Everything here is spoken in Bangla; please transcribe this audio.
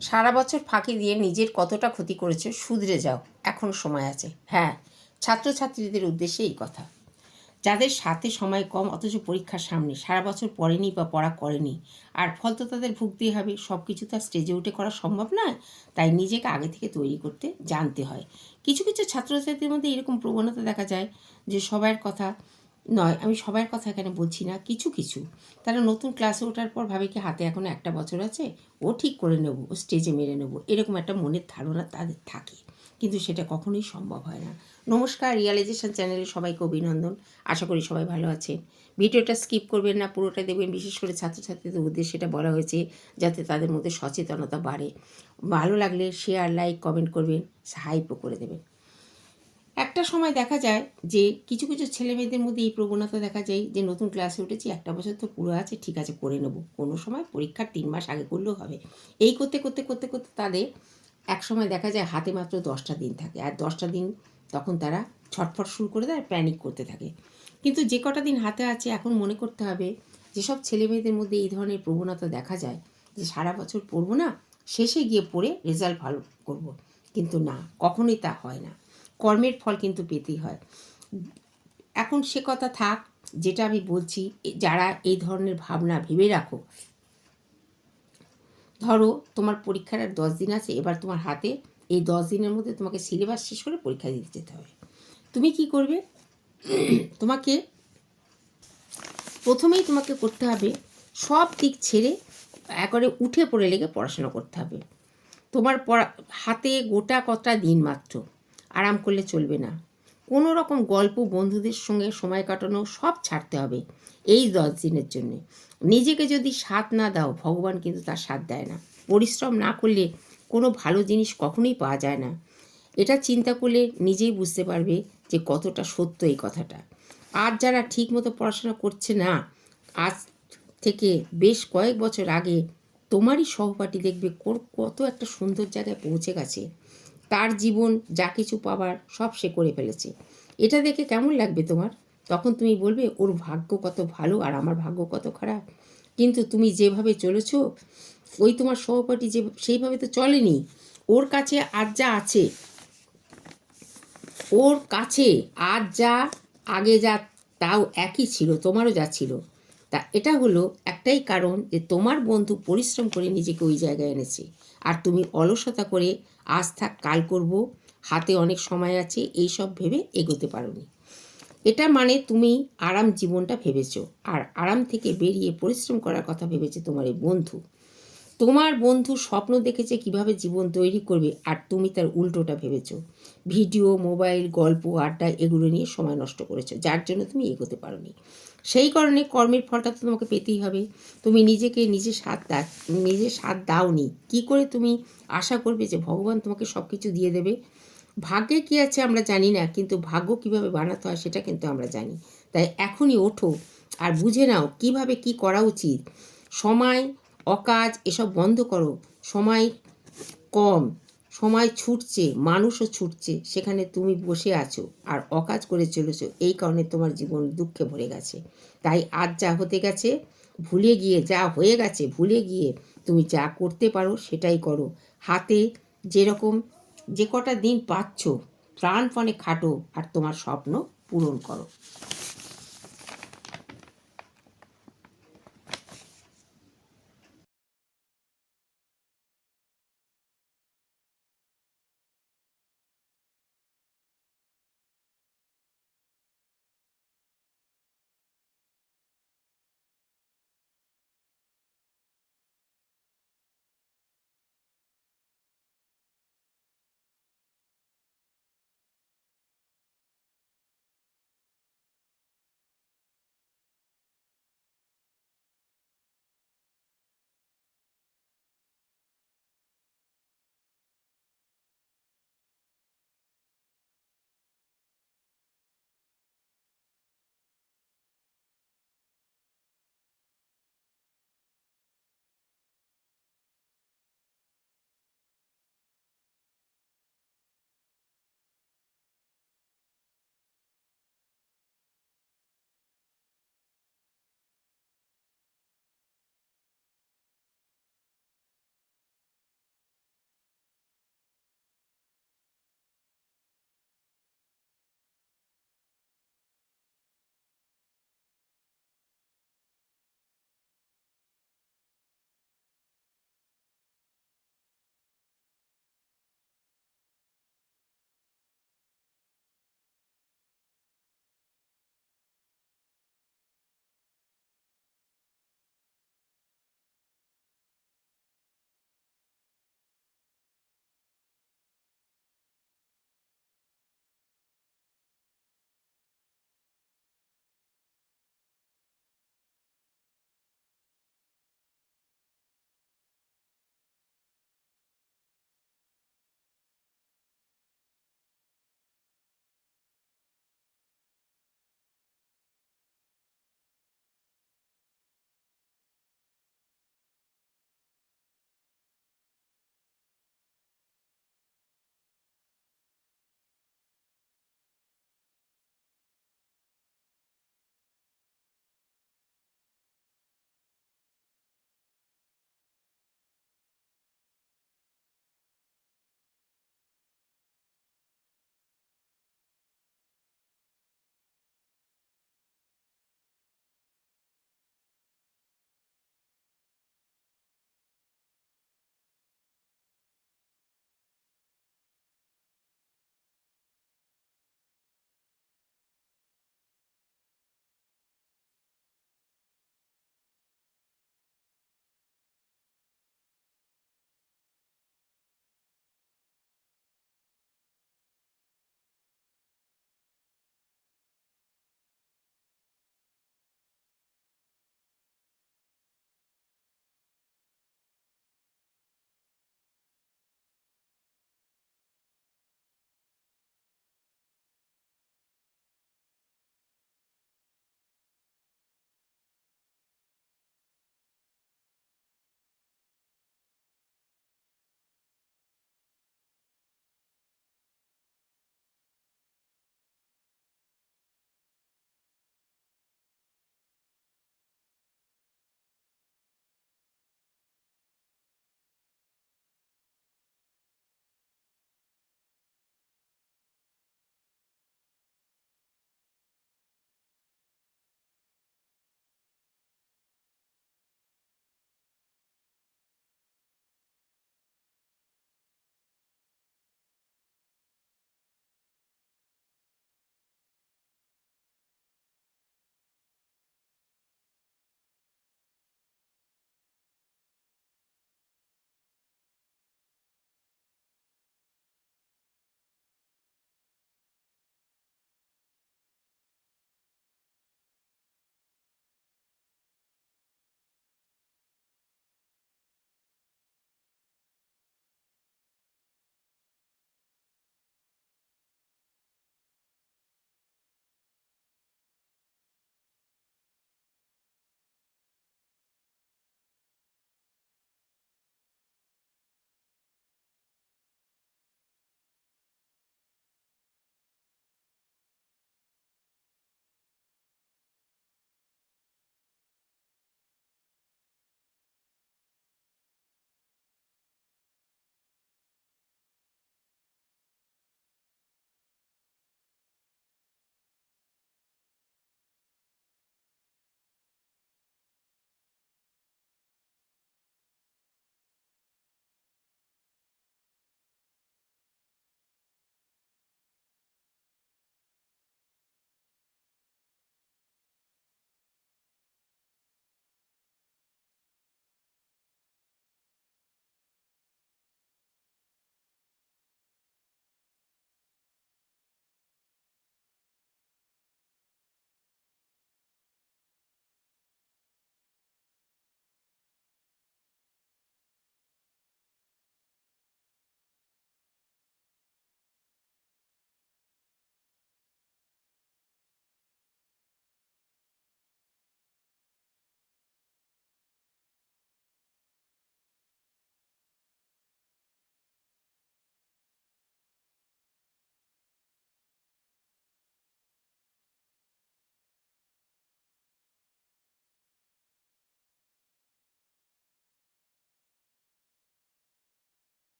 সারা বছর ফাঁকি দিয়ে নিজের কতটা ক্ষতি করেছে শুধরে যাও, এখন সময় আছে। হ্যাঁ ছাত্রছাত্রীদের উদ্দেশ্যে এই কথা। যাদের সাথে সময় কম, অথচ পরীক্ষার সামনে, সারা বছর পড়েনি বা পড়া করেনি, আর ফল তো তাদের ভুগতেই হবে। সব কিছু তার স্টেজে উঠে করা সম্ভব নয়, তাই নিজেকে আগে থেকে তৈরি করতে জানতে হয়। কিছু কিছু ছাত্রছাত্রীদের মধ্যে এরকম প্রবণতা দেখা যায় যে সবার কথা নয়, আমি সবার কথা এখানে বলছি না, কিছু কিছু। তারা নতুন ক্লাসে ওঠার পর ভাবে কি হাতে এখন একটা বছর আছে? ও ঠিক করে নেব, ও স্টেজে মেরে নেব, এরকম একটা মনের ধারণা তাদের থাকে। কিন্তু সেটা কখনোই সম্ভব হয় না। নমস্কার রিয়ালাইজেশন চ্যানেলে সবাইকে অভিনন্দন। আশা করি সবাই ভালো আছেন। ভিডিওটা স্কিপ করবেন না, পুরোটা দেখবেন। বিশেষ করে ছাত্রছাত্রীদের উদ্দেশ্যে সেটা বলা হয়েছে, যাতে তাদের মধ্যে সচেতনতা বাড়ে। ভালো লাগলে শেয়ার লাইক কমেন্ট করবেন হাইপও করে দেবেন। একটা সময় দেখা যায় যে কিছু কিছু ছেলে মেয়েদের মধ্যে এই প্রবণতা দেখা যায় যে নতুন ক্লাসে উঠেছি, একটা বছর তো পুরো আছে, ঠিক আছে, করে নেব। কোনো সময় পরীক্ষার তিন মাস আগে করলেও হবে। এই করতে করতে করতে করতে তাদের এক সময় দেখা যায় হাতে মাত্র দশটা দিন থাকে। আর দশটা দিন তখন তারা ছটফট শুরু করে দেয় প্যানিক করতে থাকে। কিন্তু যে কটা দিন হাতে আছে, এখন মনে করতে হবে যেসব ছেলে মেয়েদের মধ্যে এই ধরনের প্রবণতা দেখা যায় যে সারা বছর পড়ব না, শেষে গিয়ে পড়ে রেজাল্ট ভালো করব। কিন্তু না, কখনোই তা হয় না। কর্মের ফল কিন্তু পেতেই হয়। এখন সে কথা থাক, যেটা আমি বলছি যারা এই ধরনের ভাবনা ভেবে রাখো। ধরো, তোমার পরীক্ষার আর দশ দিন আছে, এবার তোমার হাতে এই দশ দিনের মধ্যে তোমাকে সিলেবাস শেষ করে পরীক্ষা দিতে যেতে হবে। তুমি কি করবে? তোমাকে প্রথমেই তোমাকে করতে হবে, সব দিক ছেড়ে একবারে উঠে পড়ে লেগে পড়াশোনা করতে হবে। তোমার পড়া, হাতে গোটা কটা দিন মাত্র। আরাম করলে চলবে না। কোনো রকম গল্প বন্ধুদের সঙ্গে সময় কাটানো সব ছাড়তে হবে এই দশ দিনের জন্য। নিজেকে যদি সাথ না দাও, ভগবান কিন্তু তার সাথ দেয় না। পরিশ্রম না করলে কোনো ভালো জিনিস কখনোই পাওয়া যায় না। এটা চিন্তা করলে নিজেই বুঝতে পারবে যে কতটা সত্য এই কথাটা। আর যারা ঠিকমতো পড়াশোনা করছে না, আজ থেকে বেশ কয়েক বছর আগে তোমারই সহপাঠী দেখবে কত একটা সুন্দর জায়গায় পৌঁছে গেছে। তার জীবন, যা কিছু পাবার সব সে করে ফেলেছে। এটা দেখে কেমন লাগবে তোমার? তখন তুমি বলবে, ওর ভাগ্য কত ভালো আর আমার ভাগ্য কত খারাপ। কিন্তু তুমি যেভাবে চলেছো, ওই তোমার সহপাঠী যে, সেইভাবে তো চলেনি। ওর কাছে আজ যা আছে, ওর কাছে আজ যা, আগে যা, তাও একই ছিল, তোমারও যা ছিল। তা এটা হলো একটাই কারণ যে তোমার বন্ধু পরিশ্রম করে নিজেকে ওই জায়গায় এনেছে। আর তুমি অলসতা করে আজ থাক কাল করব, হাতে অনেক সময় আছে, এই সব ভেবে এগোতে পারোনি। এটা মানে তুমি আরাম জীবনটা ভেবেছো, আর আরাম থেকে বেরিয়ে পরিশ্রম করার কথা ভেবেছে তোমার এই বন্ধু। তোমার বন্ধু স্বপ্ন দেখেছে কীভাবে জীবন তৈরি করবে, আর তুমি তার উল্টোটা ভেবেছো। ভিডিও, মোবাইল, গল্প, আড্ডা এগুলো নিয়ে সময় নষ্ট করেছ, যার জন্য তুমি এগোতে পারোনি। সেই কারণে কর্মের ফলটা তো তোমাকে পেতেই হবে। তুমি নিজেকে নিজে সাথ দা, নিজে সাথ দাওনি। কি করে তুমি আশা করবে যে ভগবান তোমাকে সব কিছু দিয়ে দেবে? ভাগ্যে কী আছে আমরা জানি না, কিন্তু ভাগ্য কীভাবে বানাতে হয় সেটা কিন্তু আমরা জানি। তাই এখনই ওঠো আর বুঝে নাও কীভাবে কি করা উচিত। সময়, অকাজ এসব বন্ধ করো। সময় কম। সময় ছুটছে, মানুষও ছুটছে, সেখানে তুমি বসে আছো আর অকাজ করে চলেছো, এই কারণে তোমার জীবন দুঃখে ভরে গেছে। তাই আজ যা হতে গেছে, ভুলে গিয়ে যা হয়ে গেছে, ভুলে গিয়ে তুমি যা করতে পারো সেটাই করো। হাতে যেরকম যে কটা দিন পাচ্ছ প্রাণপণে খাটো আর তোমার স্বপ্ন পূরণ করো।